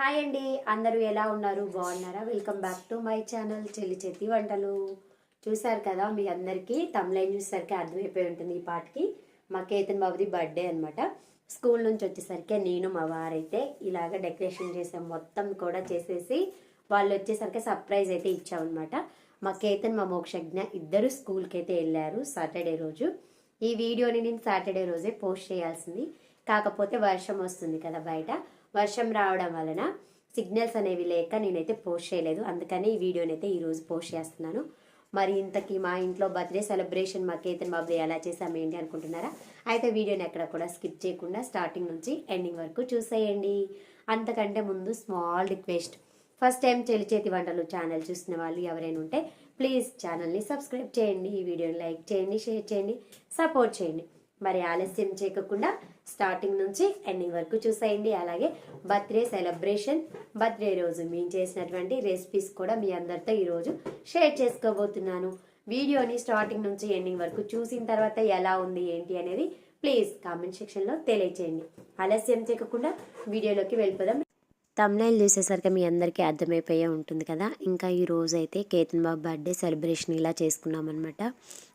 Hi అండి. అందరూ ఎలా ఉన్నారు? బాగున్నారా? Welcome back to my channel చెల్లి చెత్తి వంటలు. చూసారు కదా మీ అందరికీ? తమిళైన్ చూసేసరికి అర్థమైపోయి ఉంటుంది ఈ పాటకి. మా కేతన్ బాబుది బర్త్డే అనమాట స్కూల్ నుంచి వచ్చేసరికి నేను మా వారైతే ఇలాగ డెకరేషన్ చేసాం. మొత్తం కూడా చేసేసి వాళ్ళు వచ్చేసరికి సర్ప్రైజ్ అయితే ఇచ్చామన్నమాట. మా కేతన్ మా మోక్షజ్ఞ ఇద్దరు స్కూల్కి అయితే వెళ్ళారు సాటర్డే రోజు. ఈ వీడియోని నేను సాటర్డే రోజే పోస్ట్ చేయాల్సింది. కాకపోతే వర్షం వస్తుంది కదా బయట. వర్షం రావడం వలన సిగ్నల్స్ అనేవి లేక నేనైతే పోస్ట్ చేయలేదు. అందుకని ఈ వీడియోని అయితే ఈరోజు పోస్ట్ చేస్తున్నాను. మరి ఇంతకీ మా ఇంట్లో బర్త్డే సెలబ్రేషన్ మా కేతన్ బాబు ఎలా చేసాం ఏంటి అనుకుంటున్నారా? అయితే వీడియోని ఎక్కడ కూడా స్కిప్ చేయకుండా స్టార్టింగ్ నుంచి ఎండింగ్ వరకు చూసేయండి. అంతకంటే ముందు స్మాల్ రిక్వెస్ట్. ఫస్ట్ టైం చెలిచేతి వంటలు ఛానల్ చూసిన వాళ్ళు ఎవరైనా ఉంటే ప్లీజ్ ఛానల్ని సబ్స్క్రైబ్ చేయండి. ఈ వీడియోని లైక్ చేయండి షేర్ చేయండి సపోర్ట్ చేయండి. మరి ఆలస్యం చేయకుండా స్టార్టింగ్ నుంచి ఎండింగ్ వరకు చూసేయండి. అలాగే బర్త్డే సెలబ్రేషన్ బర్త్డే రోజు మేము చేసినటువంటి రెసిపీస్ కూడా మీ అందరితో ఈరోజు షేర్ చేసుకోబోతున్నాను. వీడియోని స్టార్టింగ్ నుంచి ఎండింగ్ వరకు చూసిన తర్వాత ఎలా ఉంది ఏంటి అనేది ప్లీజ్ కామెంట్ సెక్షన్లో తెలియచేయండి. ఆలస్యం చేయకుండా వీడియోలోకి వెళ్ళిపోదాం. తమ్నైల్ చూసేసరికి మీ అందరికీ అర్థమైపోయే ఉంటుంది కదా. ఇంకా ఈ రోజు అయితే కేతన్ బాబు బర్త్డే సెలబ్రేషన్ ఇలా చేసుకున్నామన్నమాట.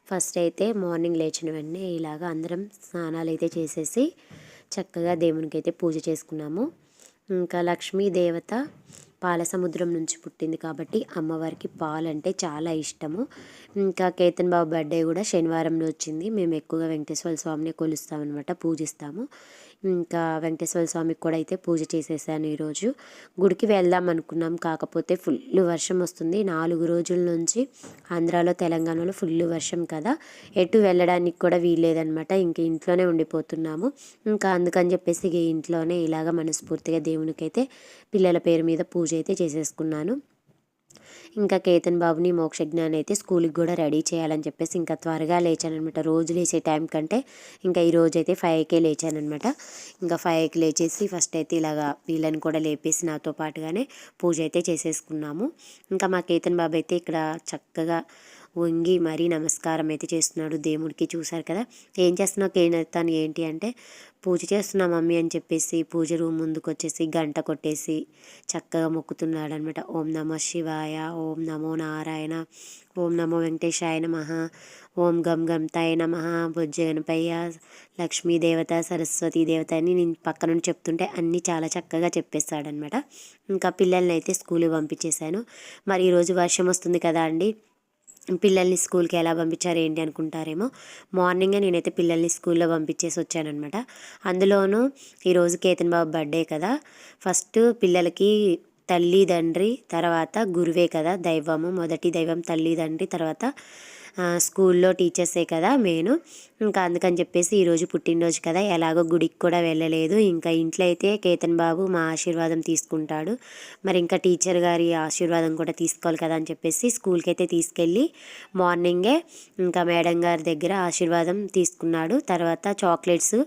ఫస్ట్ అయితే మార్నింగ్ లేచిన వెంటనే ఇలాగ అందరం స్నానాలు అయితే చేసేసి చక్కగా దేవునికి అయితే పూజ చేసుకున్నాము. ఇంకా లక్ష్మీ దేవత పాల సముద్రం నుంచి పుట్టింది కాబట్టి అమ్మవారికి పాలంటే చాలా ఇష్టము. ఇంకా కేతన్ బాబు బర్త్డే కూడా శనివారంలో వచ్చింది. మేము ఎక్కువగా వెంకటేశ్వర స్వామిని కొలుస్తామన్నమాట పూజిస్తాము. ఇంకా వెంకటేశ్వర స్వామికి కూడా అయితే పూజ చేసేసాను ఈరోజు. గుడికి వెళ్దాం అనుకున్నాం. కాకపోతే ఫుల్ వర్షం వస్తుంది. నాలుగు రోజుల నుంచి ఆంధ్రాలో తెలంగాణలో ఫుల్ వర్షం కదా. ఎటు వెళ్ళడానికి కూడా వీల్లేదనమాట ఇంక ఇంట్లోనే ఉండిపోతున్నాము. ఇంకా అందుకని చెప్పేసి ఇంట్లోనే ఇలాగ మనస్ఫూర్తిగా దేవునికైతే పిల్లల పేరు మీద పూజ అయితే చేసేసుకున్నాను. ఇంకా కేతన్ బాబుని మోక్షజ్ఞాని అయితే స్కూల్కి కూడా రెడీ చేయాలని చెప్పేసి ఇంకా త్వరగా లేచానమాట రోజు లేచే టైం కంటే ఇంకా ఈ రోజు అయితే ఫైవ్కే లేచానమాట ఇంకా ఫైవ్కి లేచేసి ఫస్ట్ అయితే ఇలాగా వీళ్ళని కూడా లేపేసి నాతో పాటుగానే పూజ అయితే చేసేసుకున్నాము. ఇంకా మా కేతన్ బాబు అయితే ఇక్కడ చక్కగా వంగి మరీ నమస్కారం అయితే చేస్తున్నాడు. దేవుడికి చూశారు కదా? ఏం చేస్తున్నావు? కేనతాను ఏంటి అంటే పూజ చేస్తున్నా మమ్మీ అని చెప్పేసి పూజ రూమ్ ముందుకు వచ్చేసి గంట కొట్టేసి చక్కగా మొక్కుతున్నాడు అనమాట ఓం నమో శివాయ ఓం నమో నారాయణ ఓం నమో వెంకటేశాయ నమ ఓం గం గంతాయ నమ బుజ్జ గణపయ్య లక్ష్మీ దేవత సరస్వతి దేవత అని నేను పక్క నుండి చెప్తుంటే అన్నీ చాలా చక్కగా చెప్పేస్తాడనమాట ఇంకా పిల్లల్ని అయితే స్కూల్కి పంపించేశాను. మరి ఈరోజు వర్షం వస్తుంది కదా అండి? పిల్లల్ని స్కూల్కి ఎలా పంపించారు ఏంటి అనుకుంటారేమో. మార్నింగే నేనైతే పిల్లల్ని స్కూల్లో పంపించేసి వచ్చానమాట అందులోనూ ఈరోజు కేతన్ బాబు బర్త్డే కదా. ఫస్ట్ పిల్లలకి తల్లి తండ్రి తర్వాత గురువే కదా దైవము. మొదటి దైవం తల్లి తండ్రి తర్వాత స్కూల్లో టీచర్సే కదా మెయిన్. ఇంకా అందుకని చెప్పేసి ఈరోజు పుట్టినరోజు కదా ఎలాగో గుడికి కూడా వెళ్ళలేదు. ఇంకా ఇంట్లో అయితే కేతన్ బాబు మా ఆశీర్వాదం తీసుకుంటాడు. మరి ఇంకా టీచర్ గారి ఆశీర్వాదం కూడా తీసుకోవాలి కదా అని చెప్పేసి స్కూల్కి అయితే తీసుకెళ్ళి మార్నింగే ఇంకా మేడం గారి దగ్గర ఆశీర్వాదం తీసుకున్నాడు. తర్వాత చాక్లెట్స్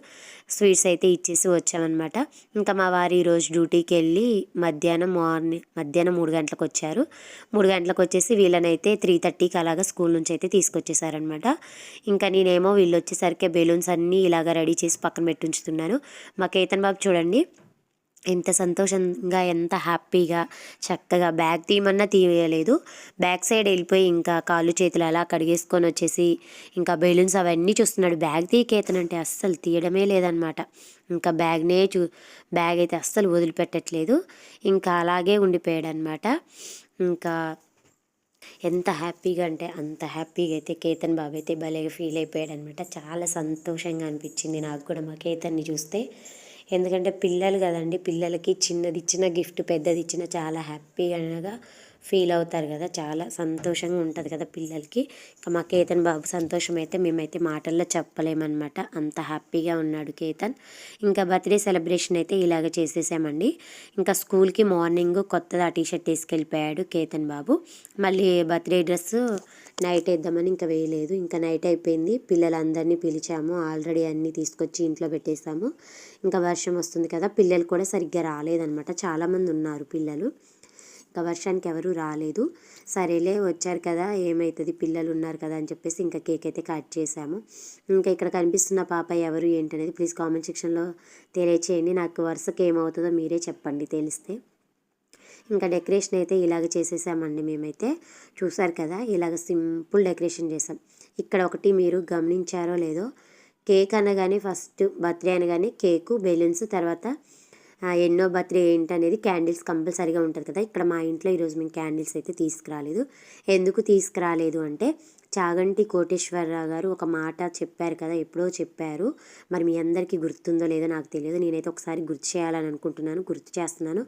స్వీట్స్ అయితే ఇచ్చేసి వచ్చామన్నమాట. ఇంకా మా వారు ఈరోజు డ్యూటీకి వెళ్ళి మధ్యాహ్నం మార్నింగ్ మధ్యాహ్నం మూడు గంటలకు వచ్చారు. మూడు గంటలకు వచ్చేసి వీళ్ళనైతే త్రీ థర్టీకి అలాగా స్కూల్ నుంచి అయితే తీసుకొచ్చేసారనమాట ఇంకా నేనేమో వీళ్ళు వచ్చేసరికి బెలూన్స్ అన్నీ ఇలాగ రెడీ చేసి పక్కన పెట్టి ఉంచుతున్నాను మా కేతన్ బాబు చూడండి ఎంత సంతోషంగా ఎంత హ్యాపీగా చక్కగా బ్యాగ్ తీయమన్నా తీయలేదు. బ్యాక్ సైడ్ వెళ్ళిపోయి ఇంకా కాళ్ళు చేతులు అలా కడిగేసుకొని వచ్చేసి ఇంకా బెలూన్స్ అవన్నీ చూస్తున్నాడు. బ్యాగ్ తీయకేతనంటే అస్సలు తీయడమే లేదనమాట ఇంకా బ్యాగ్నే చూ బ్యాగ్ అయితే అస్సలు వదిలిపెట్టట్లేదు. ఇంకా అలాగే ఉండిపోయాడు అనమాట ఇంకా ఎంత హ్యాపీగా అంటే అంత హ్యాపీగా అయితే కేతన్ బాబు అయితే భలేగా ఫీల్ అయిపోయాడు అనమాట చాలా సంతోషంగా అనిపించింది నాకు కూడా మా కేతన్ని చూస్తే. ఎందుకంటే పిల్లలు కదండి పిల్లలకి చిన్నది ఇచ్చిన గిఫ్ట్ పెద్దది ఇచ్చిన చాలా హ్యాపీగా ఫీల్ అవుతారు కదా చాలా సంతోషంగా ఉంటుంది కదా పిల్లలకి. ఇంకా మా కేతన్ బాబు సంతోషం అయితే మేమైతే మాటల్లో చెప్పలేమన్నమాట. అంత హ్యాపీగా ఉన్నాడు కేతన్. ఇంకా బర్త్డే సెలబ్రేషన్ అయితే ఇలాగ చేసేసామండి. ఇంకా స్కూల్కి మార్నింగ్ కొత్తది ఆ టీషర్ట్ తీసుకెళ్ళిపోయాడు కేతన్ బాబు. మళ్ళీ బర్త్డే డ్రెస్ నైట్ వేద్దామని ఇంకా వేయలేదు. ఇంకా నైట్ అయిపోయింది. పిల్లలందరినీ పిలిచాము. ఆల్రెడీ అన్నీ తీసుకొచ్చి ఇంట్లో పెట్టేసాము ఇంకా వర్షం వస్తుంది కదా పిల్లలు కూడా సరిగ్గా రాలేదనమాట చాలామంది ఉన్నారు పిల్లలు. ఇంకా వర్షానికి ఎవరు రాలేదు. సరేలే వచ్చారు కదా ఏమవుతుంది పిల్లలు ఉన్నారు కదా అని చెప్పేసి ఇంకా కేక్ అయితే కట్ చేసాము ఇంకా ఇక్కడ కనిపిస్తున్న పాప ఎవరు ఏంటనేది ప్లీజ్ కామెంట్ సెక్షన్లో తెలియచేయండి. నాకు వరుసకి ఏమవుతుందో మీరే చెప్పండి తెలిస్తే. ఇంకా డెకరేషన్ అయితే ఇలాగ చేసేసామండి మేమైతే. చూసారు కదా ఇలాగ సింపుల్ డెకరేషన్ చేసాం. ఇక్కడ ఒకటి మీరు గమనించారో లేదో కేక్ అనగానే ఫస్ట్ బర్త్డే అనగానే కేకు బెలూన్స్ తర్వాత ఎన్నో బర్త్డే ఏంటి అనేది క్యాండిల్స్ కంపల్సరీగా ఉంటుంది కదా. ఇక్కడ మా ఇంట్లో ఈరోజు మేము క్యాండిల్స్ అయితే తీసుకురాలేదు. ఎందుకు తీసుకురాలేదు అంటే చాగంటి కోటేశ్వరరావు గారు ఒక మాట చెప్పారు కదా ఎప్పుడో చెప్పారు. మరి మీ అందరికీ గుర్తుందో లేదో నాకు తెలియదు. నేనైతే ఒకసారి గుర్తు చేయాలని అనుకుంటున్నాను గుర్తు చేస్తున్నాను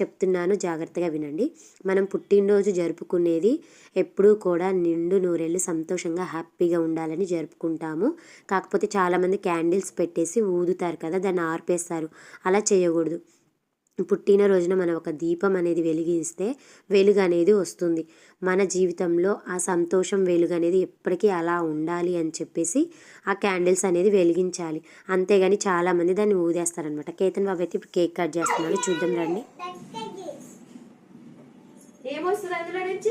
చెప్తున్నాను. జాగ్రత్తగా వినండి. మనం పుట్టినరోజు జరుపుకునేది ఎప్పుడూ కూడా నిండు నూరెళ్ళు సంతోషంగా హ్యాపీగా ఉండాలని జరుపుకుంటాము. కాకపోతే చాలామంది క్యాండిల్స్ పెట్టేసి ఊదుతారు కదా దాన్ని ఆర్పేస్తారు. అలా చేయకూడదు. పుట్టినరోజున మనం ఒక దీపం అనేది వెలిగిస్తే వెలుగు అనేది వస్తుంది. మన జీవితంలో ఆ సంతోషం వెలుగు అనేది ఎప్పటికీ అలా ఉండాలి అని చెప్పేసి ఆ క్యాండిల్స్ అనేది వెలిగించాలి. అంతేగాని చాలామంది దాన్ని ఊదేస్తారనమాట కేతన్ బాబు అయితే ఇప్పుడు కేక్ కట్ చేస్తున్నాడు చూద్దాం రండి. ఏమొస్తుంది అందులో నుంచి?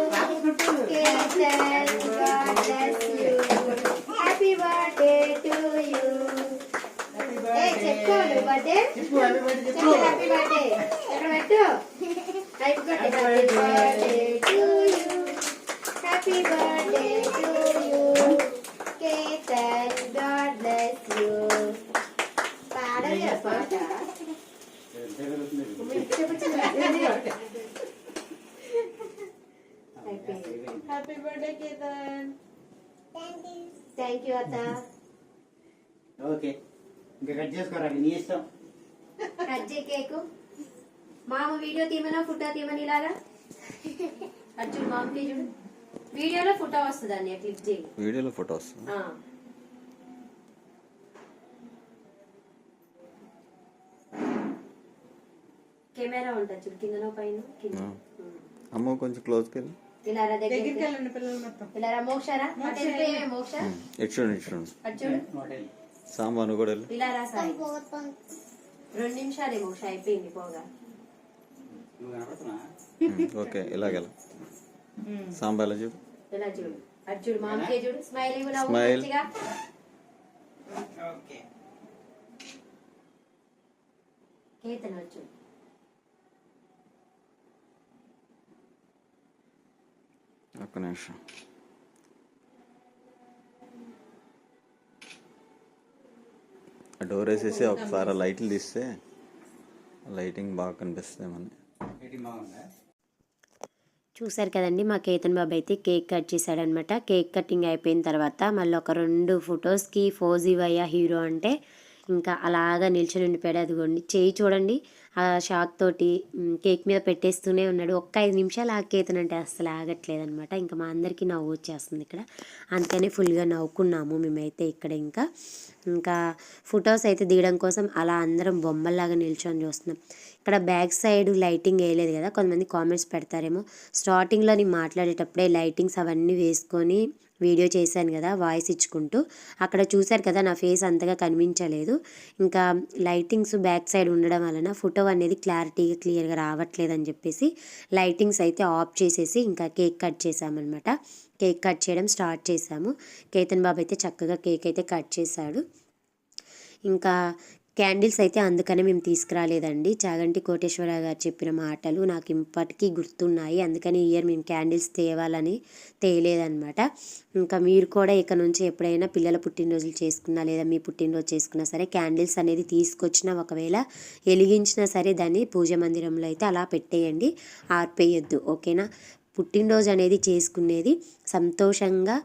Thank you అత్త ఓకే. ఇంకా కట్ చేసుకోరా నీ ఇష్టం. కజ్జే కేకు. మామ వీడియో తీయమన్నా ఫోటో తీయమని ఇలాగా? అర్జున్ మామకి చూడు. వీడియోలో ఫోటో వస్తుంది అన్నయ్య క్లిక్ చేయి. వీడియోలో ఫోటో వస్తుంది. ఆ. కెమెరా ఉంటుంది చూడు కిందనో పైన కింద. ఆ. అమ్మ కొంచెం క్లోజ్కి వెళ్ళి. ఇలా రా దగ్గరికి? దగ్గరికి వెళ్ళండి పిల్లలు మొత్తం. ఇలా రా మోక్షరా అటు వెళ్ళిపోయావే మోక్ష? ఇటు చూడండి ఇటు చూడండి అటు చూడు మోడల్ సాంబాను కూడా వెళ్ళి. ఇలా రా సాయి రెండు నిమిషాలే మోక్ష అయిపోయింది పోగా. నువ్వు కనపడుతున్నా? ఓకే చూడు ఇలా చూడు? అటు చూడు మామకే చూడు. స్మైల్ ఇవ్వు నవ్వు Smile. మంచిగా. ఓకే. కేతన్ చూడు ఒక్క నిమిషం. ఆ డోర్ వేసేసి ఒకసారి లైట్లు తీస్తే లైటింగ్ బాగా కనిపిస్తుంది బాగుందా? చూసారు కదండి మా కేతన్ బాబు అయితే కేక్ కట్ చేశాడనమాట కేక్ కటింగ్ అయిపోయిన తర్వాత మళ్ళీ ఒక రెండు ఫొటోస్కి ఫోజీవయ్య హీరో అంటే ఇంకా అలాగా నిల్చొని ఉండిపోయాడు. అదిగోండి చేయి చూడండి. ఆ షాక్ తోటి కేక్ మీద పెట్టేస్తూనే ఉన్నాడు. ఒక్క ఐదు నిమిషాలు ఆకేతనంటే అసలు ఆగట్లేదు అనమాట ఇంకా మా అందరికీ నవ్వు వచ్చేస్తుంది ఇక్కడ. అందుకని ఫుల్గా నవ్వుకున్నాము మేమైతే ఇక్కడ ఇంకా. ఇంకా ఫొటోస్ అయితే దిగడం కోసం అలా అందరం బొమ్మల్లాగా నిల్చొని చూస్తున్నాం. ఇక్కడ బ్యాక్ సైడ్ లైటింగ్ వేయలేదు కదా కొంతమంది కామెంట్స్ పెడతారేమో. స్టార్టింగ్లో నేను మాట్లాడేటప్పుడే లైటింగ్స్ అవన్నీ వేసుకొని వీడియో చేశాను కదా వాయిస్ ఇచ్చుకుంటూ. అక్కడ చూశారు కదా నా ఫేస్ అంతగా కనిపించలేదు. ఇంకా లైటింగ్స్ బ్యాక్ సైడ్ ఉండడం వలన ఫోటో అనేది క్లారిటీగా క్లియర్గా రావట్లేదు అని చెప్పేసి లైటింగ్స్ అయితే ఆఫ్ చేసేసి ఇంకా కేక్ కట్ చేసామన్నమాట కేక్ కట్ చేయడం స్టార్ట్ చేసాము కేతన్ బాబు అయితే చక్కగా కేక్ అయితే కట్ చేశాడు. ఇంకా క్యాండిల్స్ అయితే అందుకనే మేము తీసుకురాలేదండి. చాగంటి కోటేశ్వర గారు చెప్పిన మాటలు నాకు ఇప్పటికీ గుర్తున్నాయి. అందుకని ఇయర్ మేము క్యాండిల్స్ తేవాలని తేయలేదనమాట ఇంకా మీరు కూడా ఇక నుంచి ఎప్పుడైనా పిల్లల పుట్టినరోజులు చేసుకున్నా లేదా మీ పుట్టినరోజు చేసుకున్నా సరే క్యాండిల్స్ అనేది తీసుకొచ్చినా ఒకవేళ వెలిగించినా సరే దాన్ని పూజ మందిరంలో అయితే అలా పెట్టేయండి. ఆర్పేయొద్దు. ఓకేనా? పుట్టినరోజు అనేది చేసుకునేది సంతోషంగా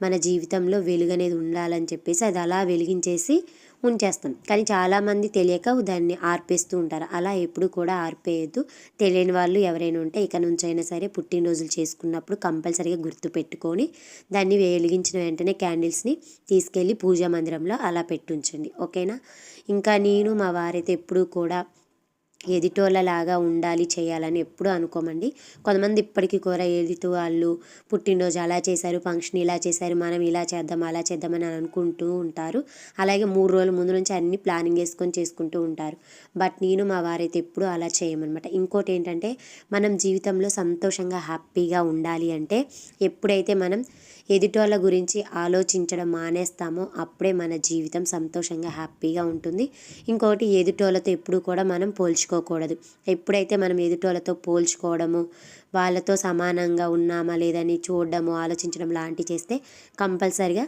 మన జీవితంలో వెలుగు అనేది ఉండాలని చెప్పేసి అది అలా వెలిగించేసి ఉంచేస్తాం. కానీ చాలామంది తెలియక దాన్ని ఆర్పేస్తూ ఉంటారు. అలా ఎప్పుడు కూడా ఆర్పేయద్దు. తెలియని వాళ్ళు ఎవరైనా ఉంటే ఇక నుంచి అయినా సరే పుట్టినరోజులు చేసుకున్నప్పుడు కంపల్సరీగా గుర్తుపెట్టుకొని దాన్ని వెలిగించిన వెంటనే క్యాండిల్స్ని తీసుకెళ్ళి పూజా మందిరంలో అలా పెట్టుంచండి. ఓకేనా? ఇంకా నేను మా వారైతే ఎప్పుడూ కూడా ఎదిటోళ్ళలాగా ఉండాలి చేయాలని ఎప్పుడూ అనుకోమండి. కొంతమంది ఇప్పటికీ కూడా ఎదుటి వాళ్ళు పుట్టినరోజు అలా చేశారు ఫంక్షన్ ఇలా చేశారు మనం ఇలా చేద్దాం అలా చేద్దామని అనుకుంటూ ఉంటారు. అలాగే మూడు రోజుల ముందు నుంచి అన్ని ప్లానింగ్ వేసుకొని చేసుకుంటూ ఉంటారు. బట్ నేను మా వారైతే ఎప్పుడూ అలా చేయమన్నమాట. ఇంకోటి ఏంటంటే మనం జీవితంలో సంతోషంగా హ్యాపీగా ఉండాలి అంటే ఎప్పుడైతే మనం ఎదుటోళ్ళ గురించి ఆలోచించడం మానేస్తామో అప్పుడే మన జీవితం సంతోషంగా హ్యాపీగా ఉంటుంది. ఇంకోటి ఎదుటోళ్ళతో ఎప్పుడు కూడా మనం పోల్చుకోకూడదు. ఎప్పుడైతే మనం ఎదుటోళ్ళతో పోల్చుకోవడము వాళ్ళతో సమానంగా ఉన్నామా లేదని చూడడము ఆలోచించడం లాంటివి చేస్తే కంపల్సరిగా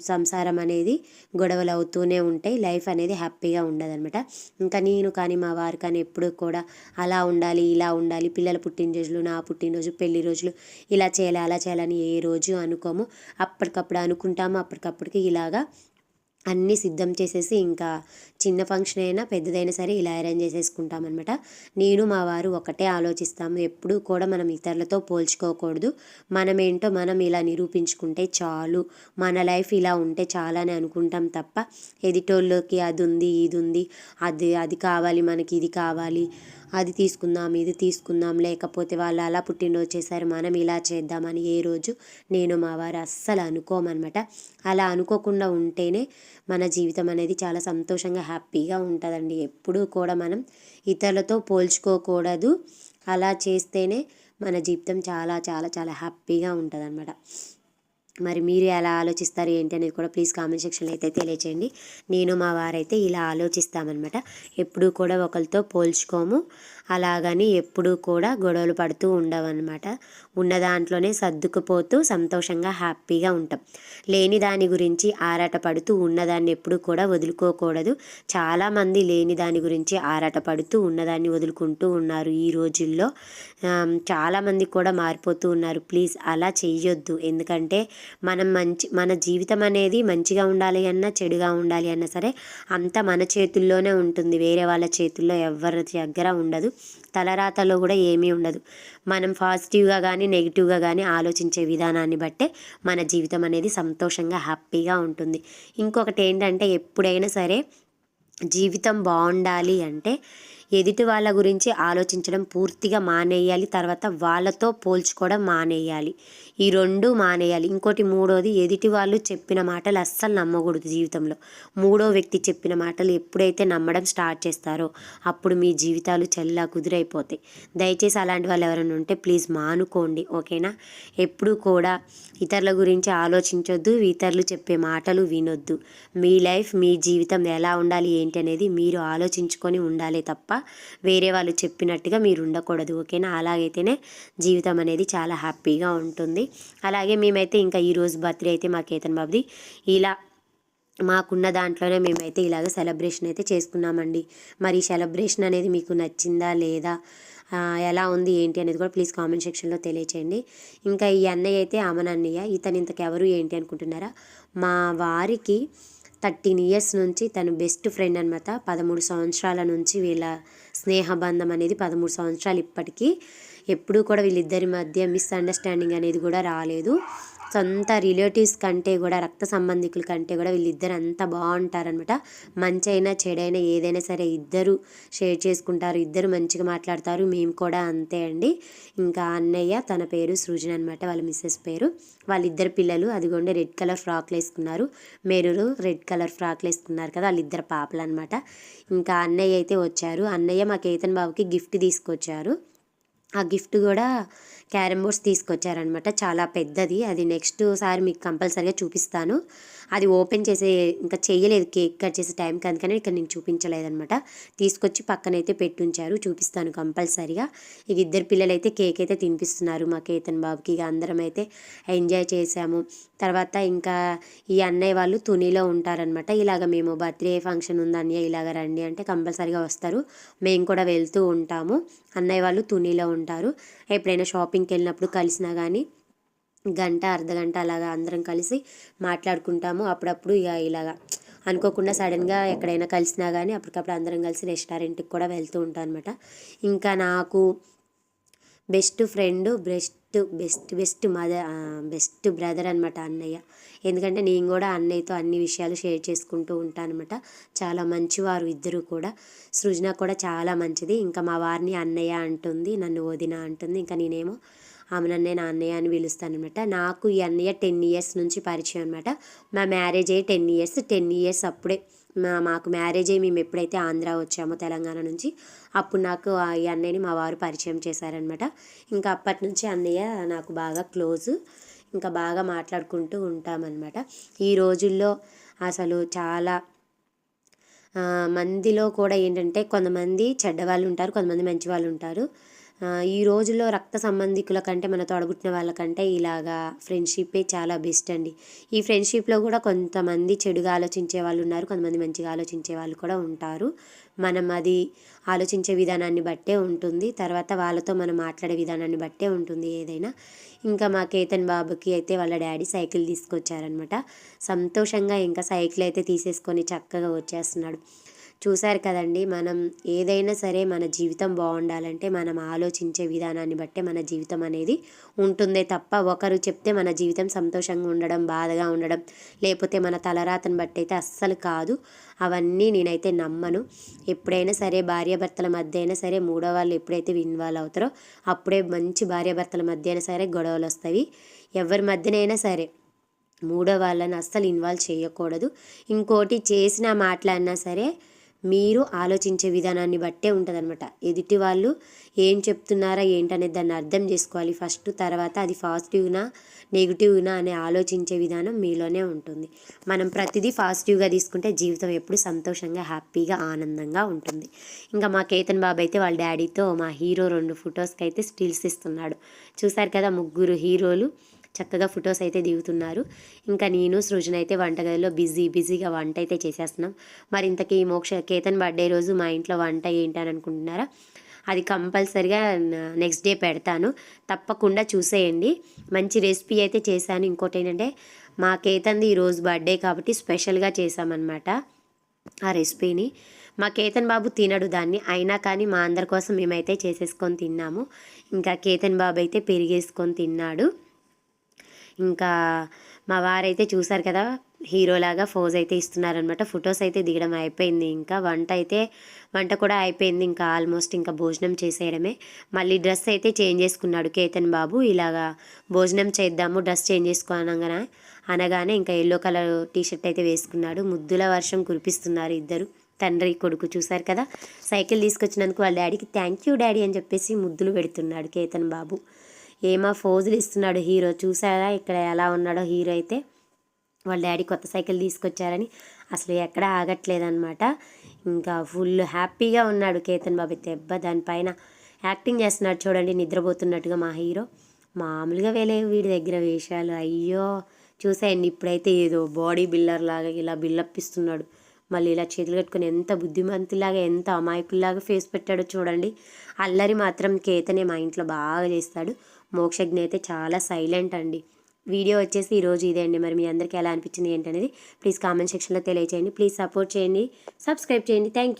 సంసారం అనేది గొడవలు అవుతూనే ఉంటాయి. లైఫ్ అనేది హ్యాపీగా ఉండదనమాట ఇంకా నేను కానీ మా వారు కానీ ఎప్పుడు కూడా అలా ఉండాలి ఇలా ఉండాలి. పిల్లల పుట్టినరోజులు నా పుట్టినరోజు పెళ్ళి రోజులు ఇలా చేయాలి అలా చేయాలని ఏ రోజు అనుకోము. అప్పటికప్పుడు అనుకుంటాము. అప్పటికప్పటికి ఇలాగా అన్నీ సిద్ధం చేసేసి ఇంకా చిన్న ఫంక్షన్ అయినా పెద్దదైనా సరే ఇలా అరేంజ్ చేసేసుకుంటాం అనమాట నేను మా వారు ఒకటే ఆలోచిస్తాము. ఎప్పుడూ కూడా మనం ఇతరులతో పోల్చుకోకూడదు. మనం ఏంటో మనం ఇలా నిరూపించుకుంటే చాలు. మన లైఫ్ ఇలా ఉంటే చాలా అని అనుకుంటాం తప్ప ఎదిటోళ్ళకి అది ఉంది ఇది ఉంది అది అది కావాలి మనకి ఇది కావాలి అది తీసుకుందాం ఇది తీసుకుందాం. లేకపోతే వాళ్ళు అలా పుట్టినరోజు చేశారు మనం ఇలా చేద్దామని ఏ రోజు నేను మా వారు అస్సలు అనుకోమన్నమాట. అలా అనుకోకుండా ఉంటేనే మన జీవితం అనేది చాలా సంతోషంగా హ్యాపీగా ఉంటుందండి. ఎప్పుడూ కూడా మనం ఇతరులతో పోల్చుకోకూడదు. అలా చేస్తేనే మన జీవితం చాలా చాలా చాలా హ్యాపీగా ఉంటుంది మరి మీరు ఎలా ఆలోచిస్తారు ఏంటి అనేది కూడా ప్లీజ్ కామెంట్ సెక్షన్లో అయితే తెలియచేయండి. నేను మా వారైతే ఇలా ఆలోచిస్తామన్నమాట. ఎప్పుడూ కూడా ఒకరితో పోల్చుకోము. అలాగని ఎప్పుడూ కూడా గొడవలు పడుతూ ఉండవన్నమాట. ఉన్న దాంట్లోనే సర్దుకుపోతూ సంతోషంగా హ్యాపీగా ఉంటాం. లేని దాని గురించి ఆరాటపడుతూ ఉన్నదాన్ని ఎప్పుడూ కూడా వదులుకోకూడదు. చాలామంది లేని దాని గురించి ఆరాటపడుతూ ఉన్నదాన్ని వదులుకుంటూ ఉన్నారు ఈ రోజుల్లో. చాలామంది కూడా మారిపోతూ ఉన్నారు. ప్లీజ్ అలా చెయ్యొద్దు. ఎందుకంటే మనం మంచి మన జీవితం అనేది మంచిగా ఉండాలి అన్నా చెడుగా ఉండాలి అన్నా సరే అంతా మన చేతుల్లోనే ఉంటుంది. వేరే వాళ్ళ చేతుల్లో ఎవరి దగ్గర ఉండదు. తలరాతలో కూడా ఏమీ ఉండదు. మనం పాజిటివ్గా కానీ నెగిటివ్గా కానీ ఆలోచించే విధానాన్ని బట్టే మన జీవితం అనేది సంతోషంగా హ్యాపీగా ఉంటుంది. ఇంకొకటి ఏంటంటే ఎప్పుడైనా సరే జీవితం బాగుండాలి అంటే ఎదుటి వాళ్ళ గురించి ఆలోచించడం పూర్తిగా మానేయాలి. తర్వాత వాళ్ళతో పోల్చుకోవడం మానేయాలి. ఈ రెండు మానేయాలి. ఇంకోటి మూడోది ఎదుటి వాళ్ళు చెప్పిన మాటలు అస్సలు నమ్మకూడదు జీవితంలో. మూడో వ్యక్తి చెప్పిన మాటలు ఎప్పుడైతే నమ్మడం స్టార్ట్ చేస్తారో అప్పుడు మీ జీవితాలు చల్లా కుదిరైపోతాయి. దయచేసి అలాంటి వాళ్ళు ఎవరైనా ఉంటే ప్లీజ్ మానుకోండి ఓకేనా? ఎప్పుడు కూడా ఇతరుల గురించి ఆలోచించొద్దు ఇతరులు చెప్పే మాటలు వినొద్దు. మీ లైఫ్ మీ జీవితం ఎలా ఉండాలి ఏంటి అనేది మీరు ఆలోచించుకొని ఉండాలి తప్ప వేరే వాళ్ళు చెప్పినట్టుగా మీరు ఉండకూడదు ఓకేనా? అలాగైతేనే జీవితం అనేది చాలా హ్యాపీగా ఉంటుంది. అలాగే మేమైతే ఇంకా ఈరోజు బర్త్డే అయితే మా కేతన్ బాబుది. ఇలా మాకున్న దాంట్లోనే మేమైతే ఇలాగ సెలబ్రేషన్ అయితే చేసుకున్నామండి. మరి సెలబ్రేషన్ అనేది మీకు నచ్చిందా లేదా ఎలా ఉంది ఏంటి అనేది కూడా ప్లీజ్ కామెంట్ సెక్షన్లో తెలియచేయండి. ఇంకా ఈ అన్నయ్య అయితే అమన్ అన్నయ్య ఇతను ఇంతకెవరు ఏంటి అనుకుంటున్నారా? మా వారికి థర్టీన్ ఇయర్స్ నుంచి తను బెస్ట్ ఫ్రెండ్ అనమాట పదమూడు సంవత్సరాల నుంచి వీళ్ళ స్నేహబంధం అనేది పదమూడు సంవత్సరాలు ఇప్పటికీ ఎప్పుడూ కూడా వీళ్ళిద్దరి మధ్య మిస్అండర్స్టాండింగ్ అనేది కూడా రాలేదు. సొంత రిలేటివ్స్ కంటే కూడా రక్త సంబంధికుల కంటే కూడా వీళ్ళిద్దరు అంత బాగుంటారనమాట మంచి అయినా చెడైనా ఏదైనా సరే ఇద్దరు షేర్ చేసుకుంటారు ఇద్దరు మంచిగా మాట్లాడతారు మేము కూడా అంతే అండి. ఇంకా అన్నయ్య తన పేరు సృజన్ అనమాట వాళ్ళ మిస్సెస్ పేరు. వాళ్ళిద్దరు పిల్లలు అదిగోండి రెడ్ కలర్ ఫ్రాక్లు వేసుకున్నారు. మేరురు రెడ్ కలర్ ఫ్రాక్లు వేసుకున్నారు కదా వాళ్ళిద్దరు పాపలు అనమాట ఇంకా అన్నయ్య అయితే వచ్చారు. అన్నయ్య మా కేతన్ బాబుకి గిఫ్ట్ తీసుకొచ్చారు. ఆ గిఫ్ట్ కూడా క్యారమ్ బోర్డ్స్ తీసుకొచ్చారనమాట చాలా పెద్దది. అది నెక్స్ట్ సారి మీకు కంపల్సరీగా చూపిస్తాను. అది ఓపెన్ చేసే ఇంకా చేయలేదు కేక్ కట్ చేసే టైంకి అందుకనే ఇక్కడ నేను చూపించలేదనమాట తీసుకొచ్చి పక్కనైతే పెట్టుంచారు. చూపిస్తాను కంపల్సరీగా. ఇక ఇద్దరు పిల్లలైతే కేక్ అయితే తినిపిస్తున్నారు మా కేతన్ బాబుకి. ఇక అందరం అయితే ఎంజాయ్ చేసాము తర్వాత ఇంకా ఈ అన్నయ్య వాళ్ళు తునిలో ఉంటారనమాట ఇలాగ మేము బర్త్డే ఫంక్షన్ ఉంది అన్నయ్య ఇలాగ రండి అంటే కంపల్సరీగా వస్తారు. మేము కూడా వెళ్తూ ఉంటాము. అన్నయ్య వాళ్ళు తునిలో ఉంటారు. ఎప్పుడైనా షాపింగ్కి వెళ్ళినప్పుడు కలిసినా కానీ గంట అర్ధగంట అలాగా అందరం కలిసి మాట్లాడుకుంటాము. అప్పుడప్పుడు ఇక ఇలాగా అనుకోకుండా సడన్గా ఎక్కడైనా కలిసినా కానీ అప్పటికప్పుడు అందరం కలిసి రెస్టారెంట్కి కూడా వెళ్తూ ఉంటాం అనమాట ఇంకా నాకు best friend best best best best mother best brother అనమాట అన్నయ్య. ఎందుకంటే నేను కూడా అన్నయ్యతో అన్ని విషయాలు షేర్ చేసుకుంటూ ఉంటాను అనమాట చాలా మంచివారు ఇద్దరు కూడా. సృజన కూడా చాలా మంచిది. ఇంకా మా వారిని అన్నయ్య అంటుంది నన్ను వదిన అంటుంది. ఇంకా నేనేమో ఆమె నన్నే నా అన్నయ్య అని పిలుస్తాను అనమాట నాకు ఈ అన్నయ్య టెన్ ఇయర్స్ నుంచి పరిచయం అనమాట మా మ్యారేజ్ అయ్యి టెన్ ఇయర్స్ టెన్ ఇయర్స్ అప్పుడే మాకు మ్యారేజ్ అయ్యి మేము ఎప్పుడైతే ఆంధ్ర వచ్చామో తెలంగాణ నుంచి అప్పుడు నాకు ఆ ఈ అన్నయ్యని మా వారు పరిచయం చేశారనమాట ఇంకా అప్పటి నుంచి అన్నయ్య నాకు బాగా క్లోజ్ ఇంకా బాగా మాట్లాడుకుంటూ ఉంటామన్నమాట. ఈ రోజుల్లో అసలు చాలా మందిలో కూడా ఏంటంటే కొంతమంది చెడ్డవాళ్ళు ఉంటారు కొంతమంది మంచి వాళ్ళు ఉంటారు. ఈ రోజుల్లో రక్త సంబంధికుల కంటే మన తొడబుట్టిన వాళ్ళకంటే ఇలాగా ఫ్రెండ్షిప్పే చాలా బెస్ట్ అండి. ఈ ఫ్రెండ్షిప్లో కూడా కొంతమంది చెడుగా ఆలోచించే వాళ్ళు ఉన్నారు కొంతమంది మంచిగా ఆలోచించే వాళ్ళు కూడా ఉంటారు. మనం అది ఆలోచించే విధానాన్ని బట్టే ఉంటుంది తర్వాత వాళ్ళతో మనం మాట్లాడే విధానాన్ని బట్టే ఉంటుంది ఏదైనా. ఇంకా మా కేతన్ బాబుకి అయితే వాళ్ళ డాడీ సైకిల్ తీసుకొచ్చారనమాట సంతోషంగా ఇంకా సైకిల్ అయితే తీసేసుకొని చక్కగా వచ్చేస్తున్నాడు. చూశారు కదండి మనం ఏదైనా సరే మన జీవితం బాగుండాలంటే మనం ఆలోచించే విధానాన్ని బట్టే మన జీవితం అనేది ఉంటుందే తప్ప ఒకరు చెప్తే మన జీవితం సంతోషంగా ఉండడం బాధగా ఉండడం లేకపోతే మన తలరాతను బట్టి అయితే అస్సలు కాదు. అవన్నీ నేనైతే నమ్మను. ఎప్పుడైనా సరే భార్యాభర్తల మధ్య అయినా సరే మూడో వాళ్ళు ఎప్పుడైతే ఇన్వాల్వ్ అవుతారో అప్పుడే మంచి భార్యాభర్తల మధ్య అయినా సరే గొడవలు వస్తాయి. ఎవరి మధ్యనైనా సరే మూడో వాళ్ళని అస్సలు ఇన్వాల్వ్ చేయకూడదు. ఇంకోటి చేసిన మాట్లాడినా సరే మీరు ఆలోచించే విధానాన్ని బట్టే ఉంటుందన్నమాట. ఎదుటి వాళ్ళు ఏం చెప్తున్నారా ఏంటనేది దాన్ని అర్థం చేసుకోవాలి. ఫస్ట్ తర్వాత అది పాజిటివ్నా నెగిటివ్నా అనే ఆలోచించే విధానం మీలోనే ఉంటుంది. మనం ప్రతిదీ పాజిటివ్గా తీసుకుంటే జీవితం ఎప్పుడు సంతోషంగా హ్యాపీగా ఆనందంగా ఉంటుంది. ఇంకా మా కేతన్ బాబు అయితే వాళ్ళ డాడీతో మా హీరో రెండు ఫొటోస్కి అయితే స్టిల్స్ ఇస్తున్నాడు. చూసారు కదా ముగ్గురు హీరోలు? చక్కగా ఫొటోస్ అయితే దిగుతున్నారు. ఇంకా నేను సృజన అయితే వంటగదిలో బిజీ బిజీగా వంట అయితే చేసేస్తున్నాం. మరి ఇంతకీ మోక్ష కేతన్ బర్త్డే రోజు మా ఇంట్లో వంట ఏంటి అని అనుకుంటున్నారా? అది కంపల్సరిగా నెక్స్ట్ డే పెడతాను. తప్పకుండా చూసేయండి. మంచి రెసిపీ అయితే చేశాను. ఇంకోటి ఏంటంటే మా కేతన్ది ఈరోజు బర్త్డే కాబట్టి స్పెషల్గా చేశామన్నమాట ఆ రెసిపీని. మా కేతన్ బాబు తినడు దాన్ని. అయినా కానీ మా అందరి కోసం మేమైతే చేసేసుకొని తిన్నాము. ఇంకా కేతన్ బాబు అయితే పెరిగేసుకొని తిన్నాడు. ఇంకా మా వారైతే చూసారు కదా హీరోలాగా ఫోజ్ అయితే ఇస్తున్నారనమాట ఫొటోస్ అయితే దిగడం అయిపోయింది. ఇంకా వంట అయితే వంట కూడా అయిపోయింది. ఇంకా ఆల్మోస్ట్ ఇంకా భోజనం చేసేయడమే. మళ్ళీ డ్రెస్ అయితే చేంజ్ చేసుకున్నాడు కేతన్ బాబు. ఇలాగా భోజనం చేద్దాము డ్రెస్ చేంజ్ చేసుకోనగానే అనగానే ఇంకా ఎల్లో కలర్ టీషర్ట్ అయితే వేసుకున్నాడు. ముద్దుల వర్షం కురిపిస్తున్నారు ఇద్దరు. తండ్రి కొడుకు చూసారు కదా సైకిల్ తీసుకొచ్చినందుకు వాళ్ళ డాడీకి థ్యాంక్ యూ డాడీ అని చెప్పేసి ముద్దులు పెడుతున్నాడు కేతన్ బాబు. ఏమో ఫోజులు ఇస్తున్నాడు హీరో చూసారా ఇక్కడ ఎలా ఉన్నాడో హీరో అయితే? వాళ్ళ డాడీ కొత్త సైకిల్ తీసుకొచ్చారని అసలు ఎక్కడ ఆగట్లేదన్నమాట. ఇంకా ఫుల్ హ్యాపీగా ఉన్నాడు కేతన్ బాబు దెబ్బ దానిపైన. యాక్టింగ్ చేస్తున్నాడు చూడండి నిద్రపోతున్నట్టుగా మా హీరో. మామూలుగా వేలే వీడి దగ్గర వేషాలు. అయ్యో చూసాయండి ఇప్పుడైతే ఏదో బాడీ బిల్డర్ లాగా ఇలా బిల్డప్ ఇస్తున్నాడు మళ్ళీ ఇలా చేతులు కట్టుకొని ఎంత బుద్ధిమంతులాగా ఎంత అమాయకుల్లాగా ఫేస్ పెట్టాడో చూడండి. అల్లరి మాత్రం కేతనే మా ఇంట్లో బాగా చేస్తాడు. మోక్షజ్ఞ అయితే చాలా సైలెంట్ అండి. వీడియో వచ్చేసి ఈరోజు ఇదే అండి. మరి మీ అందరికీ ఎలా అనిపించింది ఏంటనేది ప్లీజ్ కామెంట్ సెక్షన్లో తెలియచేయండి. ప్లీజ్ సపోర్ట్ చేయండి. సబ్స్క్రైబ్ చేయండి. Thank you